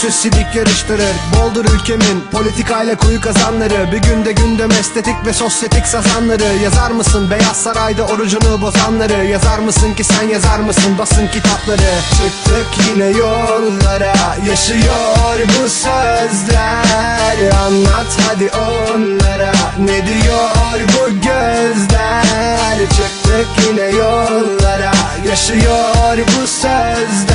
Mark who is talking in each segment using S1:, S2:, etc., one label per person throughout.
S1: görgüsüz sidik yarıştırır Boldur ülkemin politikayla kuyu kazanları. Bir günde gündem estetik ve sosyetik sazanları Yazar mısın Beyaz Saray'da orucunu bozanları? Yazar mısın ki sen yazar mısın basın kitapları? Çıktık yine yollara yaşıyor bu sözler. Anlat hadi onlara ne diyor bu gözler? Çıktık yine yollara yaşıyor bu sözler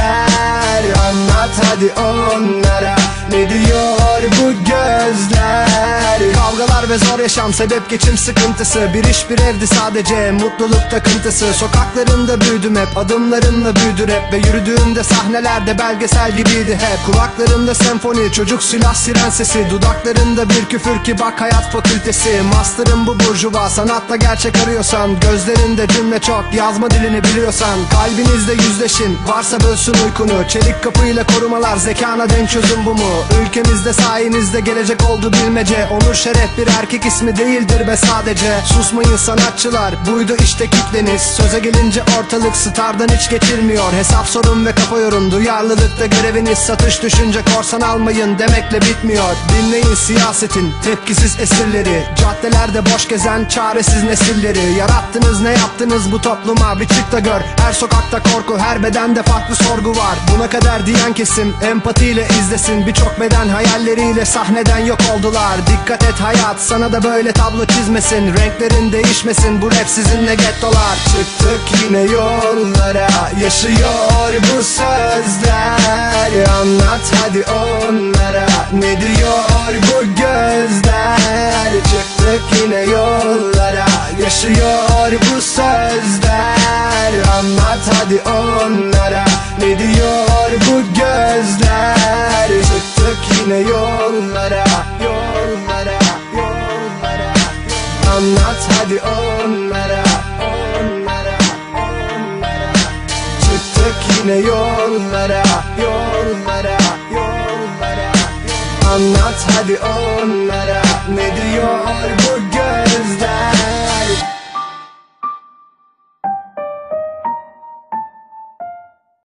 S1: hadi onlara ne diyor bu gözler? Kavgalar ve zor yaşam sebep geçim sıkıntısı. Bir iş bir evdi sadece mutluluk takıntısı. Sokaklarında büyüdüm hep adımlarımla büyüdü rap Ve yürüdüğümde sahnelerde belgesel gibiydi hep. Kulaklarımda senfoni çocuk silah siren sesi. Dudaklarında bir küfür ki bak hayat fakültesi. Master'ım bu burjuva sanatta gerçek arıyorsan. Gözlerinde cümle çok yazma dilini biliyorsan. Kalbinizde yüzleşin varsa bölsün uykunu. Çelik kapıyla korumalar zekana denk çözüm bu mu? Ülkemizde sayenizde gelecek oldu bilmece. Onur şeref bir erkek ismi değildir be sadece. Susmayın sanatçılar buydu işte kitleniz. Söze gelince ortalık stardan hiç geçilmiyor. Hesap sorun ve kafa yorun. Duyarlılıkta göreviniz Satış düşünce korsan almayın demekle bitmiyor. Dinleyin siyasetin tepkisiz esirleri. Caddelerde boş gezen çaresiz nesilleri. Yarattınız ne yaptınız bu topluma? Bir çık da gör. Her sokakta korku her bedende farklı sorgu var. Buna kadar diyen kesim empatiyle izlesin. Birçok beden hayalleriyle sahneden yok oldular. Dikkat et hayat sana da böyle tablo çizmesin. Renklerin değişmesin bu rap sizinle gettolar. Çıktık yine yollara yaşıyor bu sözler. Anlat hadi onlara ne diyor bu gözler? Çıktık yine yollara yaşıyor bu sözler. Anlat hadi onlara ne diyor bu gözler Anlat hadi onlara onlara onlara. Çıktık yine yollara yollara yollara. Anlat hadi onlara ne diyor bu